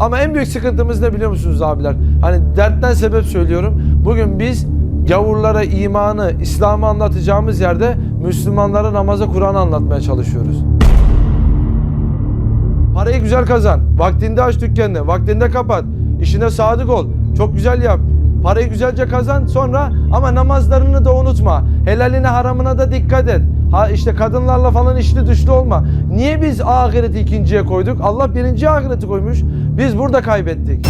Ama en büyük sıkıntımız ne biliyor musunuz abiler? Hani dertten sebep söylüyorum. Bugün biz gavurlara imanı, İslam'ı anlatacağımız yerde Müslümanlara namaza Kur'an anlatmaya çalışıyoruz. Parayı güzel kazan. Vaktinde aç dükkanını. Vaktinde kapat. İşine sadık ol. Çok güzel yap. Parayı güzelce kazan sonra ama namazlarını da unutma. Helaline haramına da dikkat et. Ha işte kadınlarla falan işli dışlı olma. Niye biz ahireti ikinciye koyduk? Allah birinci ahireti koymuş. Biz burada kaybettik.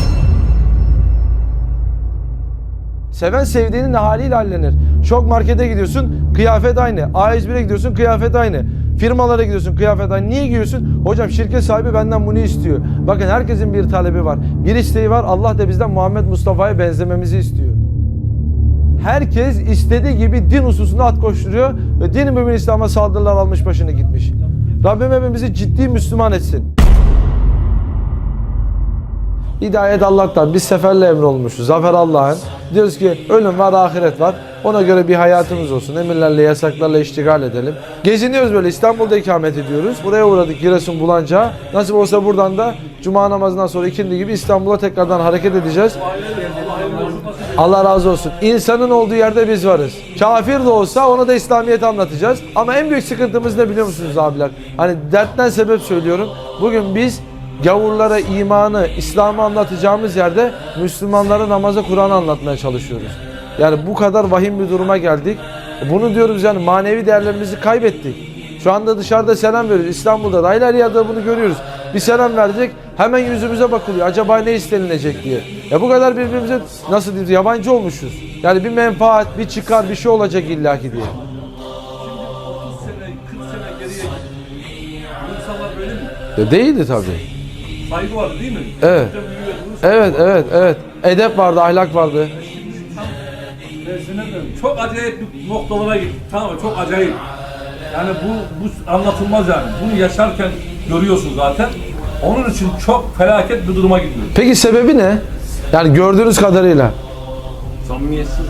Seven sevdiğinin haliyle hallenir. Şok markete gidiyorsun, kıyafet aynı. A101'e gidiyorsun, kıyafet aynı. Firmalara gidiyorsun, kıyafet aynı. Niye giyiyorsun? Hocam şirket sahibi benden bunu istiyor. Bakın herkesin bir talebi var. Bir isteği var. Allah da bizden Muhammed Mustafa'ya benzememizi istiyor. Herkes istediği gibi din hususunda at koşturuyor ve din mümin İslam'a saldırılar almış başını gitmiş. Rabbim hepimizi ciddi Müslüman etsin. Hidayet Allah'tan. Biz seferle emrolmuşuz. Zafer Allah'ın. Diyoruz ki ölüm var, ahiret var. Ona göre bir hayatımız olsun. Emirlerle, yasaklarla iştigal edelim. Geziniyoruz böyle. İstanbul'da ikamet ediyoruz. Buraya uğradık Giresun Bulanca. Nasip olsa buradan da Cuma namazından sonra ikindi gibi İstanbul'a tekrardan hareket edeceğiz. Allah razı olsun. İnsanın olduğu yerde biz varız. Kafir de olsa ona da İslamiyet anlatacağız. Ama en büyük sıkıntımız ne biliyor musunuz abiler? Hani dertten sebep söylüyorum. Bugün biz gavurlara imanı, İslam'ı anlatacağımız yerde Müslümanlara namaza Kur'an anlatmaya çalışıyoruz. Yani bu kadar vahim bir duruma geldik. Bunu diyoruz yani manevi değerlerimizi kaybettik. Şu anda dışarıda selam veriyoruz. İstanbul'da da her yerde bunu görüyoruz. Bir selam verecek hemen yüzümüze bakılıyor. Acaba ne istenilecek diye. Ya bu kadar birbirimize nasıl diyeyim yabancı olmuşuz. Yani bir menfaat, bir çıkar, bir şey olacak illaki diye. 30 sene, 40 sene geriye git. Bu insanlar böyle mi? Ya değildi tabii. Saygı vardı değil mi? Evet. Evet, evet, evet. Edep vardı, ahlak vardı. Çok acayip bir noktalara gittik. Tamam mı? Çok acayip. Yani bu, bu anlatılmaz yani. Bunu yaşarken görüyorsun zaten. Onun için çok felaket bir duruma gidiyoruz. Peki sebebi ne? Yani gördüğünüz kadarıyla. Samimiyetsiz.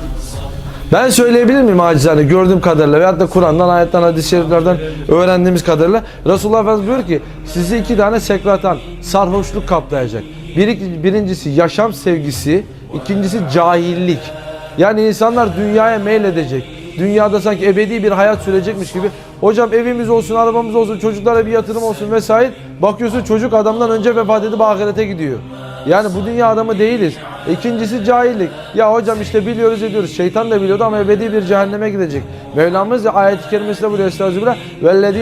Ben söyleyebilir miyim acizane gördüğüm kadarıyla veyahut da Kur'an'dan, ayetten, hadis-i şeriflerden öğrendiğimiz kadarıyla Resulullah Efendimiz buyuruyor ki sizi iki tane sekratan, sarhoşluk kaplayacak. Bir, birincisi yaşam sevgisi, ikincisi cahillik. Yani insanlar dünyaya meyledecek. Dünyada sanki ebedi bir hayat sürecekmiş gibi. Hocam evimiz olsun, arabamız olsun, çocuklara bir yatırım olsun vesaire. Bakıyorsun çocuk adamdan önce vefat edip ahirete gidiyor. Yani bu dünya adamı değiliz. İkincisi cahillik. Ya hocam işte biliyoruz ediyoruz. Şeytan da biliyordu ama ebedi bir cehenneme gidecek. Mevlamız da ayet-i kerimesinde buraya estağfirullah.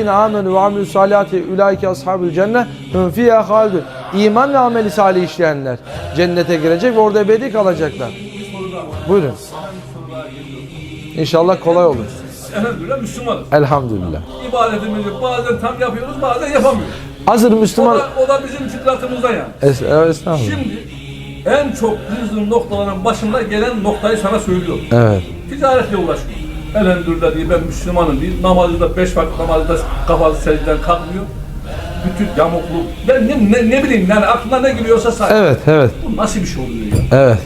Amenu ve amilü salihati ulaike ashabül cennet hum fiyâ halidun. İman ve ameli salih işleyenler cennete girecek ve orada ebedi kalacaklar. Buyurun. İnşallah kolay olur. Elhamdülillah Müslümanız. Elhamdülillah. İbadetimizi bazen tam yapıyoruz, bazen yapamıyoruz. Hazır O Müslüman... da, o da bizim fıtratımızda yani. Es estağfurullah. Şimdi en çok kızdığım noktaların başında gelen noktayı sana söylüyorum. Evet. Ticaretle uğraşıyor. Elhamdülillah diye ben Müslümanım diye namazı da beş vakit namazı da kafası secdeden kalkmıyor. Bütün yamukluk. Ben ne, ne, ne bileyim yani aklına ne geliyorsa say. Evet, evet, Bu nasıl bir şey oluyor ya? evet.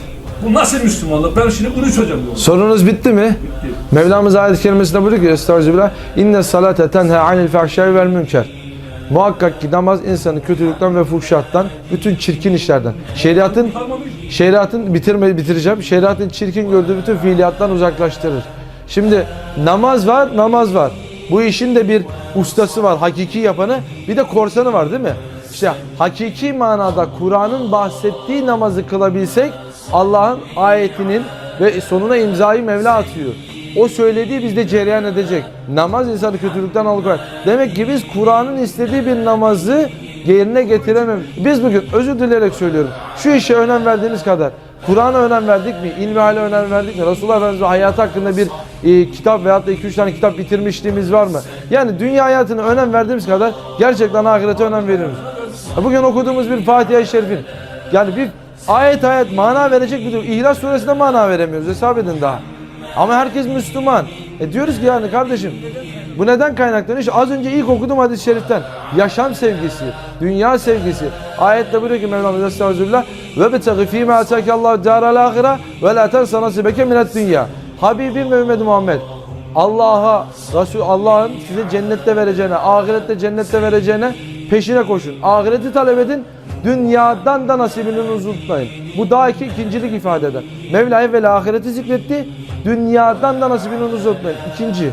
Bu nasıl Müslümanlık? Ben şimdi bunu çözeceğim. Sorunuz bitti mi? Bitti. Mevlamız ayet-i kerimesinde buyuruyor ki Estağfirullah İnne salate tenha anil fahşai vel münker Muhakkak ki namaz insanı kötülükten ve fuhşattan, bütün çirkin işlerden, şeriatın şeriatın bitirme bitireceğim. Şeriatın çirkin gördüğü bütün fiiliyattan uzaklaştırır. Şimdi namaz var, namaz var. Bu işin de bir ustası var, hakiki yapanı, bir de korsanı var değil mi? İşte hakiki manada Kur'an'ın bahsettiği namazı kılabilsek Allah'ın ayetinin ve sonuna imzayı Mevla atıyor. O söylediği bizde cereyan edecek. Namaz insanı kötülükten alıkoyar. Demek ki biz Kur'an'ın istediği bir namazı yerine getiremem. Biz bugün özür dileyerek söylüyorum. Şu işe önem verdiğimiz kadar Kur'an'a önem verdik mi? İlmihale önem verdik mi? Resulullah Efendimiz'in hayatı hakkında bir e, kitap veyahut da 2-3 tane kitap bitirmişliğimiz var mı? Yani dünya hayatına önem verdiğimiz kadar gerçekten ahirete önem veriyoruz. Bugün okuduğumuz bir Fatiha-i Şerif'in yani bir ayet ayet mana verecek bir İhlas suresinde mana veremiyoruz. Hesap edin daha. Ama herkes Müslüman. E diyoruz ki yani kardeşim bu neden kaynaklanıyor? İşte az önce ilk okudum hadis-i şeriften. Yaşam sevgisi, dünya sevgisi. Ayette buyuruyor ki Mevlamız Estağfirullah ve betagi fîmâ atâkallâhu dâral âhire ve lâ tensa nasibeke minet dünya. Habibim ve ümmeti Muhammed. Allah'a, Resul Allah'ın size cennette vereceğine, ahirette cennette vereceğine peşine koşun. Ahireti talep edin. Dünyadan da nasibini unutmayın. Bu daha iki ikincilik ifade eder. Mevla evvel ahireti zikretti. Dünyadan da nasibini unutmayın. İkinci.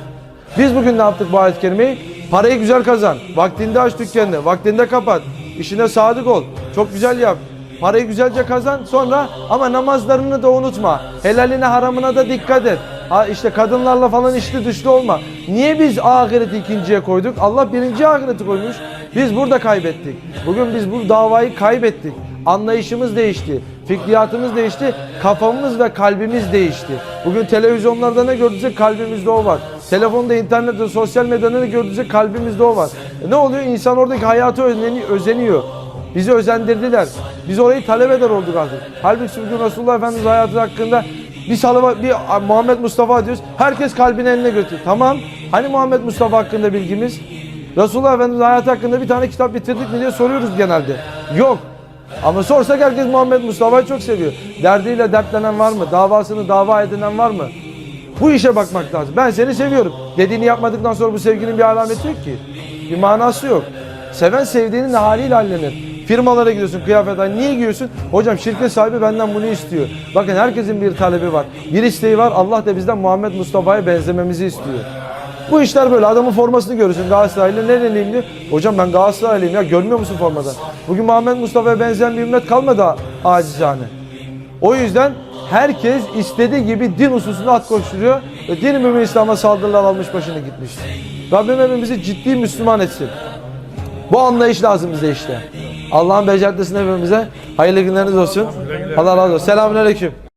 Biz bugün ne yaptık bu ayet-i kerimeyi? Parayı güzel kazan. Vaktinde aç dükkanını. Vaktinde kapat. İşine sadık ol. Çok güzel yap. Parayı güzelce kazan sonra ama namazlarını da unutma. Helaline haramına da dikkat et. Ha işte kadınlarla falan içli dışlı olma. Niye biz ahireti ikinciye koyduk? Allah birinci ahireti koymuş. Biz burada kaybettik. Bugün biz bu davayı kaybettik. Anlayışımız değişti. Fikriyatımız değişti. Kafamız ve kalbimiz değişti. Bugün televizyonlarda ne gördüysek kalbimizde o var. Telefonda, internette, sosyal medyada ne gördüysek kalbimizde o var. E ne oluyor? İnsan oradaki hayatı özeni- özeniyor. Bizi özendirdiler. Biz orayı talep eder olduk artık. Halbuki bugün Resulullah Efendimiz hayatı hakkında bir salava, bir Muhammed Mustafa diyoruz. Herkes kalbini eline götürüyor. Tamam. Hani Muhammed Mustafa hakkında bilgimiz? Resulullah Efendimiz hayatı hakkında bir tane kitap bitirdik mi diye soruyoruz genelde. Yok. Ama sorsak herkes Muhammed Mustafa'yı çok seviyor. Derdiyle dertlenen var mı? Davasını dava edinen var mı? Bu işe bakmak lazım. Ben seni seviyorum. Dediğini yapmadıktan sonra bu sevginin bir alameti yok ki. Bir manası yok. Seven sevdiğinin haliyle hallenir. Firmalara gidiyorsun kıyafet. Niye giyiyorsun? Hocam şirket sahibi benden bunu istiyor. Bakın herkesin bir talebi var. Bir isteği var. Allah da bizden Muhammed Mustafa'ya benzememizi istiyor. Bu işler böyle. Adamın formasını görürsün Galatasaraylı. Nereliyim diyor. Hocam ben Galatasaraylıyım ya. Görmüyor musun formadan? Bugün Muhammed Mustafa'ya benzeyen bir ümmet kalmadı acizane. O yüzden herkes istediği gibi din hususunda at koşturuyor ve din mümin İslam'a saldırılar almış başını gitmiş. Rabbim hepimizi ciddi Müslüman etsin. Bu anlayış lazım bize işte. Allah'ın becertmesine hepimize hayırlı günleriniz olsun. Allah razı olsun. Selamünaleyküm.